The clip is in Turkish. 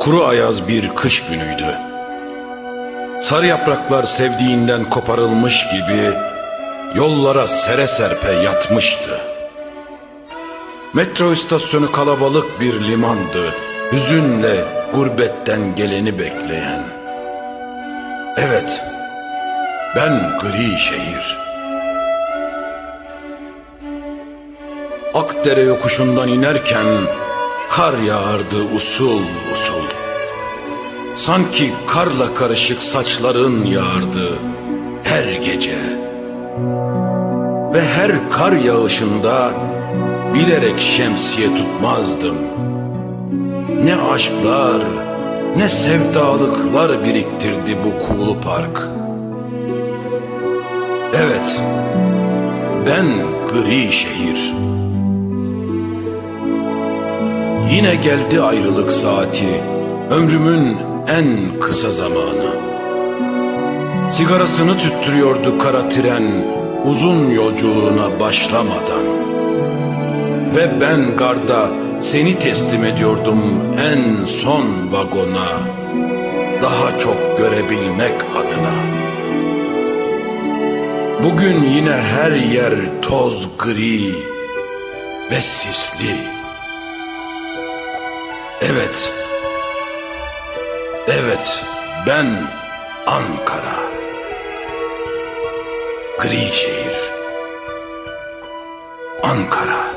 Kuru ayaz bir kış günüydü. Sarı yapraklar sevdiğinden koparılmış gibi yollara sere serpe yatmıştı. Metro istasyonu kalabalık bir limandı, hüzünle gurbetten geleni bekleyen. Evet, ben gri şehir. Akdere yokuşundan inerken kar yağardı usul usul. Sanki karla karışık saçların yağardı her gece. Ve her kar yağışında bilerek şemsiye tutmazdım. Ne aşklar, ne sevdalıklar biriktirdi bu kuğulu park. Evet, ben gri şehir. Yine geldi ayrılık saati, ömrümün en kısa zamanı. Sigarasını tüttürüyordu kara tren uzun yolculuğuna başlamadan. Ve ben garda seni teslim ediyordum en son vagona. Daha çok görebilmek adına. Bugün yine her yer toz gri ve sisli. Evet. Evet, ben Ankara. Gri şehir. Ankara.